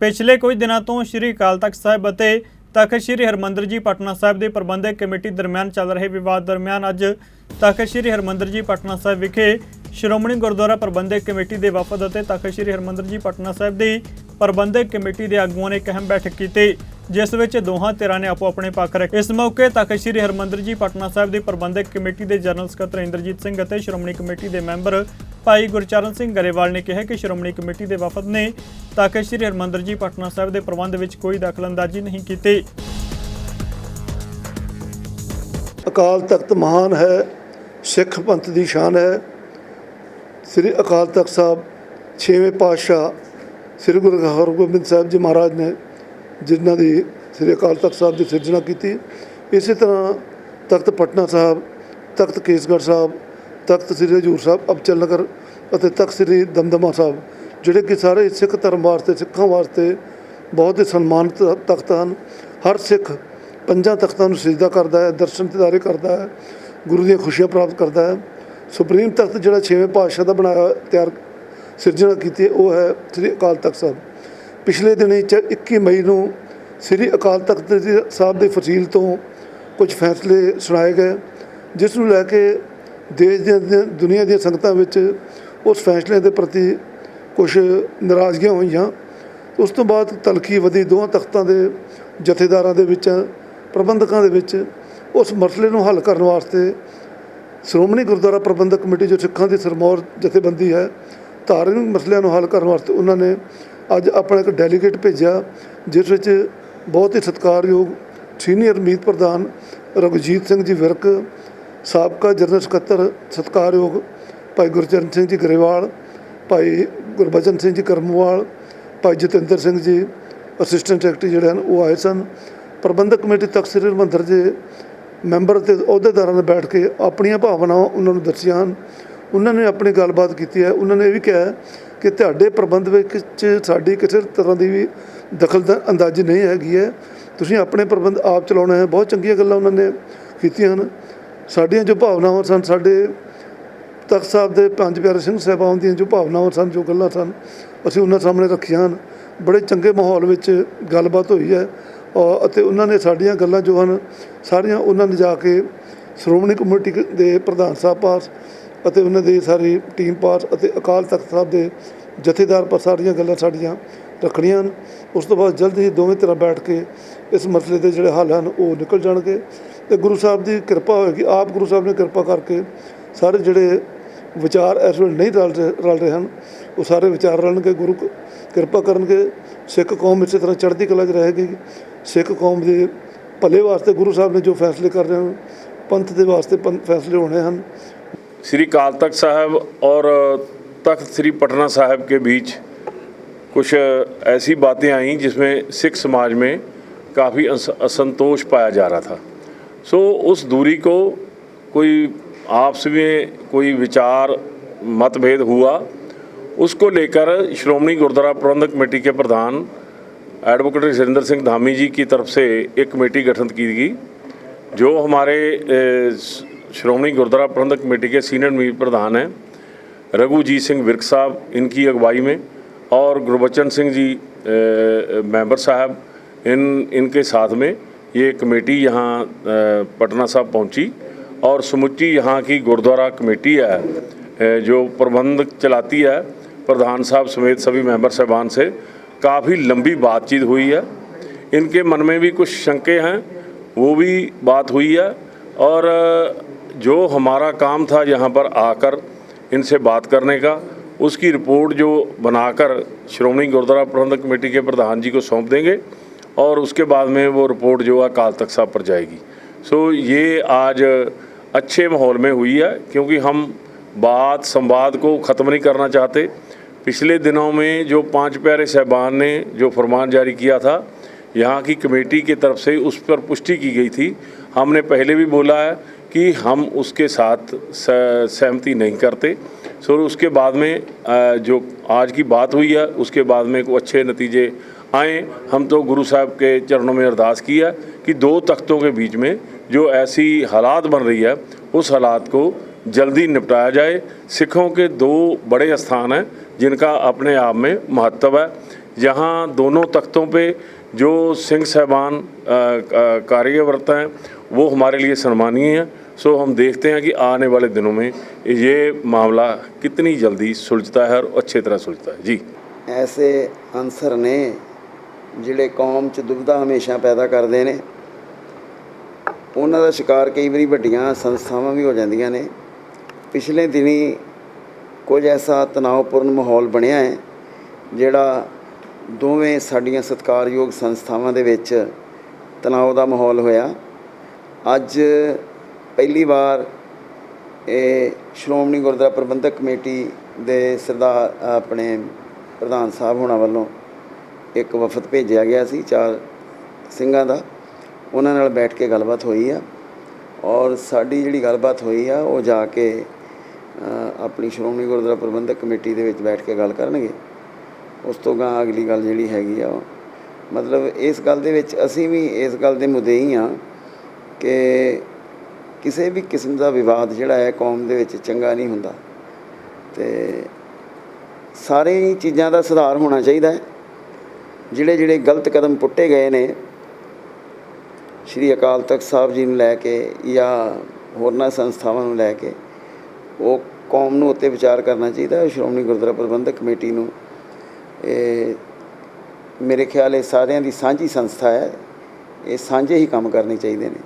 ਪਿਛਲੇ ਕੁਝ ਦਿਨਾਂ ਤੋਂ ਸ੍ਰੀ ਅਕਾਲ ਤਖਤ ਸਾਹਿਬ ਅਤੇ ਤਖਤ ਸ੍ਰੀ ਹਰਮੰਦਰ ਜੀ ਪਟਨਾ ਸਾਹਿਬ ਦੀ ਪ੍ਰਬੰਧਕ ਕਮੇਟੀ ਦਰਮਿਆਨ ਚੱਲ ਰਹੇ ਵਿਵਾਦ ਦਰਮਿਆਨ ਅੱਜ ਤਖਤ ਸ੍ਰੀ ਹਰਮੰਦਰ ਜੀ ਪਟਨਾ ਸਾਹਿਬ ਵਿਖੇ ਸ਼੍ਰੋਮਣੀ ਗੁਰਦੁਆਰਾ ਪ੍ਰਬੰਧਕ ਕਮੇਟੀ ਦੇ ਵਫਦ ਅਤੇ ਤਖਤ ਸ੍ਰੀ ਹਰਮੰਦਰ ਜੀ ਪਟਨਾ ਸਾਹਿਬ ਦੀ ਪ੍ਰਬੰਧਕ ਕਮੇਟੀ ਦੇ ਆਗੂਆਂ ਨੇ ਇੱਕ ਅਹਿਮ ਬੈਠਕ ਕੀਤੀ। ਜਿਸ ਵਿੱਚ ਦੋਹਾਂ ਧਿਰਾਂ ਨੇ ਆਪੋ ਆਪਣੇ ਪੱਖ ਰੱਖੇ। ਇਸ ਮੌਕੇ ਤੱਕ ਸ੍ਰੀ ਹਰਮੰਦਰ ਜੀ, ਪਟਨਾ ਸਾਹਿਬ ਦੀ ਪ੍ਰਬੰਧਕ ਕਮੇਟੀ ਦੇ ਜਨਰਲ ਸਕੱਤਰ ਇੰਦਰਜੀਤ ਸਿੰਘ ਅਤੇ ਸ਼੍ਰੋਮਣੀ ਕਮੇਟੀ ਦੇ ਮੈਂਬਰ ਭਾਈ ਗੁਰਚਰਨ ਸਿੰਘ ਗਰੇਵਾਲ ਨੇ ਕਿਹਾ ਕਿ ਸ਼੍ਰੋਮਣੀ ਕਮੇਟੀ ਦੇ ਵਫਦ ਨੇ ਤਖਤ ਸ੍ਰੀ ਹਰਮੰਦਰ ਜੀ, ਪਟਨਾ ਸਾਹਿਬ ਦੇ ਪ੍ਰਬੰਧ ਵਿੱਚ ਕੋਈ ਦਖਲਅੰਦਾਜ਼ੀ ਨਹੀਂ ਕੀਤੀ। ਅਕਾਲ ਤਖਤ ਮਹਾਨ ਹੈ, ਸਿੱਖ ਪੰਥ ਦੀ ਸ਼ਾਨ ਹੈ। ਸ੍ਰੀ ਅਕਾਲ ਤਖਤ ਸਾਹਿਬ ਛੇਵੇਂ ਪਾਤਸ਼ਾਹ ਸ੍ਰੀ ਗੁਰੂ ਹਰਗੋਬਿੰਦ ਸਾਹਿਬ ਜੀ ਮਹਾਰਾਜ ਨੇ ਜਿਨ੍ਹਾਂ ਦੀ ਸ੍ਰੀ ਅਕਾਲ ਤਖਤ ਸਾਹਿਬ ਦੀ ਸਿਰਜਣਾ ਕੀਤੀ। ਇਸੇ ਤਰ੍ਹਾਂ ਤਖਤ ਪਟਨਾ ਸਾਹਿਬ, ਤਖਤ ਕੇਸਗੜ੍ਹ ਸਾਹਿਬ, ਤਖਤ ਸ੍ਰੀ ਹਜੂਰ ਸਾਹਿਬ, ਅਬਚਲ ਨਗਰ ਅਤੇ ਤਖਤ ਸ੍ਰੀ ਦਮਦਮਾ ਸਾਹਿਬ, ਜਿਹੜੇ ਕਿ ਸਾਰੇ ਸਿੱਖ ਧਰਮ ਵਾਸਤੇ, ਸਿੱਖਾਂ ਵਾਸਤੇ ਬਹੁਤ ਹੀ ਸਨਮਾਨਿਤ ਤਖਤ ਹਨ। ਹਰ ਸਿੱਖ ਪੰਜਾਂ ਤਖਤਾਂ ਨੂੰ ਸਜਦਾ ਕਰਦਾ ਹੈ, ਦਰਸ਼ਨ ਦਿਦਾਰੇ ਕਰਦਾ ਹੈ, ਗੁਰੂ ਦੀਆਂ ਖੁਸ਼ੀਆਂ ਪ੍ਰਾਪਤ ਕਰਦਾ ਹੈ। ਸੁਪਰੀਮ ਤਖਤ ਜਿਹੜਾ ਛੇਵੇਂ ਪਾਤਸ਼ਾਹ ਦਾ ਬਣਾਇਆ, ਤਿਆਰ ਸਿਰਜਣਾ ਕੀਤੀ ਉਹ ਹੈ ਸ੍ਰੀ ਅਕਾਲ ਤਖਤ ਸਾਹਿਬ। ਪਿਛਲੇ ਦਿਨੀ ਚ 21 ਮਈ ਨੂੰ ਸ੍ਰੀ ਅਕਾਲ ਤਖਤ ਸਾਹਿਬ ਦੇ ਫਸੀਲ ਤੋਂ ਕੁਝ ਫੈਸਲੇ ਸੁਣਾਏ ਗਏ, ਜਿਸ ਨੂੰ ਲੈ ਕੇ ਦੇਸ਼ ਦੀਆਂ ਦੁਨੀਆ ਦੀਆਂ ਸੰਗਤਾਂ ਵਿੱਚ ਉਸ ਫੈਸਲੇ ਦੇ ਪ੍ਰਤੀ ਕੁਝ ਨਾਰਾਜ਼ਗੀਆਂ ਹੋਈਆਂ। ਉਸ ਤੋਂ ਬਾਅਦ ਤਲਖੀ ਵਧੀ ਦੋਹਾਂ ਤਖਤਾਂ ਦੇ ਜਥੇਦਾਰਾਂ ਦੇ ਵਿੱਚ, ਪ੍ਰਬੰਧਕਾਂ ਦੇ ਵਿੱਚ ਉਸ ਮਸਲੇ ਨੂੰ ਹੱਲ ਕਰਨ ਵਾਸਤੇ ਸ਼੍ਰੋਮਣੀ ਗੁਰਦੁਆਰਾ ਪ੍ਰਬੰਧਕ ਕਮੇਟੀ ਜੋ ਸਿੱਖਾਂ ਦੀ ਸਰਮੌਰ ਜਥੇਬੰਦੀ ਹੈ, ਧਾਰਮਿਕ ਮਸਲਿਆਂ ਨੂੰ ਹੱਲ ਕਰਨ ਵਾਸਤੇ ਉਹਨਾਂ ਨੇ ਅੱਜ ਆਪਣਾ ਇੱਕ ਡੈਲੀਗੇਟ ਭੇਜਿਆ, ਜਿਸ ਵਿੱਚ ਬਹੁਤ ਹੀ ਸਤਿਕਾਰਯੋਗ ਸੀਨੀਅਰ ਮੀਤ ਪ੍ਰਧਾਨ ਰਘੁਜੀਤ ਸਿੰਘ ਜੀ ਵਿਰਕ, ਸਾਬਕਾ ਜਨਰਲ ਸਕੱਤਰ ਸਤਿਕਾਰਯੋਗ ਭਾਈ ਗੁਰਚਰਨ ਸਿੰਘ ਜੀ ਗਰੇਵਾਲ, ਭਾਈ ਗੁਰਬਚਨ ਸਿੰਘ ਜੀ ਕਰਮਵਾਲ, ਭਾਈ ਜਤਿੰਦਰ ਸਿੰਘ ਜੀ ਅਸਿਸਟੈਂਟ ਸੈਕਟਰੀ ਜਿਹੜੇ ਹਨ, ਉਹ ਆਏ ਸਨ। ਪ੍ਰਬੰਧਕ ਕਮੇਟੀ ਤਖਤ ਸ੍ਰੀ ਹਰਿਮੰਦਰ ਦੇ ਮੈਂਬਰ ਤੇ ਅਹੁਦੇਦਾਰਾਂ ਨਾਲ ਬੈਠ ਕੇ ਆਪਣੀਆਂ ਭਾਵਨਾਵਾਂ ਉਹਨਾਂ ਨੂੰ ਦੱਸੀਆਂ ਹਨ। ਉਹਨਾਂ ਨੇ ਆਪਣੀ ਗੱਲਬਾਤ ਕੀਤੀ ਹੈ। ਉਹਨਾਂ ਨੇ ਇਹ ਵੀ ਕਿਹਾ ਕਿ ਤੁਹਾਡੇ ਪ੍ਰਬੰਧ ਵਿੱਚ ਸਾਡੀ ਕਿਸੇ ਤਰ੍ਹਾਂ ਦੀ ਵੀ ਦਖਲ ਅੰਦਾਜ਼ੀ ਨਹੀਂ ਹੈਗੀ ਹੈ। ਤੁਸੀਂ ਆਪਣੇ ਪ੍ਰਬੰਧ ਆਪ ਚਲਾਉਣਾ ਹੈ। ਬਹੁਤ ਚੰਗੀਆਂ ਗੱਲਾਂ ਉਹਨਾਂ ਨੇ ਕੀਤੀਆਂ ਹਨ। ਸਾਡੀਆਂ ਜੋ ਭਾਵਨਾਵਾਂ ਸਨ, ਸਾਡੇ ਤਖਤ ਸਾਹਿਬ ਦੇ ਪੰਜ ਪਿਆਰੇ ਸਿੰਘ ਸਾਹਿਬਾਨ ਦੀਆਂ ਜੋ ਭਾਵਨਾਵਾਂ ਸਨ, ਜੋ ਗੱਲਾਂ ਸਨ, ਅਸੀਂ ਉਹਨਾਂ ਸਾਹਮਣੇ ਰੱਖੀਆਂ ਹਨ। ਬੜੇ ਚੰਗੇ ਮਾਹੌਲ ਵਿੱਚ ਗੱਲਬਾਤ ਹੋਈ ਹੈ। ਅਤੇ ਉਹਨਾਂ ਨੇ ਸਾਡੀਆਂ ਗੱਲਾਂ ਜੋ ਹਨ, ਸਾਰੀਆਂ ਉਹਨਾਂ ਨੇ ਜਾ ਕੇ ਸ਼੍ਰੋਮਣੀ ਕਮੇਟੀ ਦੇ ਪ੍ਰਧਾਨ ਸਾਹਿਬ ਪਾਸ ਅਤੇ ਉਹਨਾਂ ਦੀ ਸਾਰੀ ਟੀਮ ਪਾਸ ਅਤੇ ਅਕਾਲ ਤਖਤ ਸਾਹਿਬ ਦੇ ਜਥੇਦਾਰ ਪਾਸ ਸਾਰੀਆਂ ਗੱਲਾਂ ਸਾਡੀਆਂ ਰੱਖਣੀਆਂ ਹਨ। ਉਸ ਤੋਂ ਬਾਅਦ ਜਲਦੀ ਹੀ ਦੋਵੇਂ ਤਰ੍ਹਾਂ ਬੈਠ ਕੇ ਇਸ ਮਸਲੇ ਦੇ ਜਿਹੜੇ ਹੱਲ ਹਨ, ਉਹ ਨਿਕਲ ਜਾਣਗੇ। ਤੇ ਗੁਰੂ ਸਾਹਿਬ ਦੀ ਕਿਰਪਾ ਹੋਏਗੀ। ਆਪ ਗੁਰੂ ਸਾਹਿਬ ਨੇ ਕਿਰਪਾ ਕਰਕੇ ਸਾਰੇ ਜਿਹੜੇ ਵਿਚਾਰ ਇਸ ਵੇਲੇ ਨਹੀਂ ਰਲ ਰਹੇ ਰਲ ਰਹੇ ਹਨ, ਉਹ ਸਾਰੇ ਵਿਚਾਰ ਰਲਣਗੇ। ਗੁਰੂ ਕਿਰਪਾ ਕਰਨਗੇ। ਸਿੱਖ ਕੌਮ ਇਸੇ ਤਰ੍ਹਾਂ ਚੜ੍ਹਦੀ ਕਲਾ 'ਚ ਰਹੇਗੀ। ਸਿੱਖ ਕੌਮ ਦੇ ਭਲੇ ਵਾਸਤੇ ਗੁਰੂ ਸਾਹਿਬ ਨੇ ਜੋ ਫੈਸਲੇ ਕਰ ਰਹੇ ਹਨ, ਪੰਥ ਦੇ ਵਾਸਤੇ ਪੰਥ ਫੈਸਲੇ ਹੋਣੇ ਹਨ श्री काल तख्त साहब और तख्त श्री पटना साहब के बीच कुछ ऐसी बातें आई जिसमें सिख समाज में काफ़ी असंतोष पाया जा रहा था सो उस दूरी को कोई आपस में कोई विचार मतभेद हुआ उसको लेकर श्रोमणी गुरुद्वारा प्रबंधक कमेटी के प्रधान एडवोकेट सुरेंद्र सिंह धामी जी की तरफ से एक कमेटी गठन की गई जो हमारे अ, श्रोमणी गुरुद्वारा प्रबंधक कमेटी के सीनियर मीत प्रधान हैं, रघुजीत सिंह विर्क साहब, इनकी अगुवाई में, और गुरबचन सिंह जी मेंबर साहब, इन, इनके साथ में ये कमेटी यहाँ पटना साहब पहुँची, और समुची यहाँ की गुरुद्वारा कमेटी है जो प्रबंधक चलाती है, प्रधान साहब समेत सभी मेंबर साहबान से काफ़ी लंबी बातचीत हुई है। इनके मन में भी कुछ शंके हैं, वो भी बात हुई है, और जो हमारा काम था यहाँ पर आकर इनसे बात करने का, उसकी रिपोर्ट जो बनाकर श्रोमणी गुरुद्वारा प्रबंधक कमेटी के प्रधान जी को सौंप देंगे और उसके बाद में वो रिपोर्ट जो है काल तख्त साहब पर जाएगी। सो ये आज अच्छे माहौल में हुई है, क्योंकि हम बात संवाद को ख़त्म नहीं करना चाहते। पिछले दिनों में जो पाँच प्यारे साहबान ने जो फरमान जारी किया था, यहाँ की कमेटी की तरफ़ से उस पर पुष्टि की गई थी। हमने पहले भी बोला है कि हम उसके साथ सहमति नहीं करते। सो उसके बाद में जो आज की बात हुई है उसके बाद में को अच्छे नतीजे आए। हम तो गुरु साहब के चरणों में अरदास की है कि दो तख्तों के बीच में जो ऐसी हालात बन रही है उस हालात को जल्दी निपटाया जाए। सिखों के दो बड़े स्थान हैं जिनका अपने आप में महत्व है। जहाँ दोनों तख्तों पे जो सिंह साहबान अ, हैं वो हमारे लिए सम्मानीय हैं सो हम देखते हैं कि आने वाले दिनों में ये मामला कितनी जल्दी सुलझता है और अच्छी तरह सुलझता है जी ਐਸੇ ਅਨਸਰ ਨੇ ਜਿਹੜੇ ਕੌਮ 'ਚ ਦੁਬਿਧਾ ਹਮੇਸ਼ਾ ਪੈਦਾ ਕਰਦੇ ਨੇ ਉਹਨਾਂ ਦਾ ਸ਼ਿਕਾਰ ਕਈ ਵਾਰੀ ਵੱਡੀਆਂ ਸੰਸਥਾਵਾਂ ਵੀ ਹੋ ਜਾਂਦੀਆਂ ਨੇ ਪਿਛਲੇ ਦਿਨੀ ਕੁਝ ਐਸਾ ਤਣਾਅਪੂਰਨ ਮਾਹੌਲ ਬਣਿਆ ਹੈ ਜਿਹੜਾ ਦੋਵੇਂ ਸਾਡੀਆਂ ਸਤਿਕਾਰਯੋਗ ਸੰਸਥਾਵਾਂ ਦੇ ਵਿੱਚ ਤਣਾਅ ਦਾ ਮਾਹੌਲ ਹੋਇਆ ਅੱਜ ਪਹਿਲੀ ਵਾਰ ਇਹ ਸ਼੍ਰੋਮਣੀ ਗੁਰਦੁਆਰਾ ਪ੍ਰਬੰਧਕ ਕਮੇਟੀ ਦੇ ਸਰਦਾਰ ਆਪਣੇ ਪ੍ਰਧਾਨ ਸਾਹਿਬ ਹੋਣਾ ਵੱਲੋਂ ਇੱਕ ਵਫਦ ਭੇਜਿਆ ਗਿਆ ਸੀ ਚਾਰ ਸਿੰਘਾਂ ਦਾ। ਉਹਨਾਂ ਨਾਲ ਬੈਠ ਕੇ ਗੱਲਬਾਤ ਹੋਈ ਆ ਔਰ ਸਾਡੀ ਜਿਹੜੀ ਗੱਲਬਾਤ ਹੋਈ ਆ, ਉਹ ਜਾ ਕੇ ਆਪਣੀ ਸ਼੍ਰੋਮਣੀ ਗੁਰਦੁਆਰਾ ਪ੍ਰਬੰਧਕ ਕਮੇਟੀ ਦੇ ਵਿੱਚ ਬੈਠ ਕੇ ਗੱਲ ਕਰਨਗੇ। ਉਸ ਤੋਂ ਗਾਂ ਅਗਲੀ ਗੱਲ ਜਿਹੜੀ ਹੈਗੀ ਆ ਉਹ ਮਤਲਬ ਇਸ ਗੱਲ ਦੇ ਵਿੱਚ ਅਸੀਂ ਵੀ ਇਸ ਗੱਲ ਦੇ ਮੁੱਦੇ ਹੀ ਆ ਕਿ ਕਿਸੇ ਵੀ ਕਿਸਮ ਦਾ ਵਿਵਾਦ ਜਿਹੜਾ ਹੈ ਕੌਮ ਦੇ ਵਿੱਚ ਚੰਗਾ ਨਹੀਂ ਹੁੰਦਾ। ਤੇ ਸਾਰੇ ਚੀਜ਼ਾਂ ਦਾ ਸੁਧਾਰ ਹੋਣਾ ਚਾਹੀਦਾ ਹੈ। ਜਿਹੜੇ ਜਿਹੜੇ ਗਲਤ ਕਦਮ ਪੁੱਟੇ ਗਏ ਨੇ, ਸ਼੍ਰੀ ਅਕਾਲ ਤਖਤ ਸਾਹਿਬ ਜੀ ਨੂੰ ਲੈ ਕੇ ਜਾਂ ਹੋਰਨਾਂ ਸੰਸਥਾਵਾਂ ਨੂੰ ਲੈ ਕੇ, ਉਹ ਕੌਮ ਨੂੰ ਉੱਤੇ ਵਿਚਾਰ ਕਰਨਾ ਚਾਹੀਦਾ ਹੈ। ਸ਼੍ਰੋਮਣੀ ਗੁਰਦੁਆਰਾ ਪ੍ਰਬੰਧਕ ਕਮੇਟੀ ਨੂੰ, ਇਹ ਮੇਰੇ ਖਿਆਲ ਇਹ ਸਾਰਿਆਂ ਦੀ ਸਾਂਝੀ ਸੰਸਥਾ ਹੈ। ਇਹ ਸਾਂਝੇ ਹੀ ਕੰਮ ਕਰਨੇ ਚਾਹੀਦੇ ਨੇ।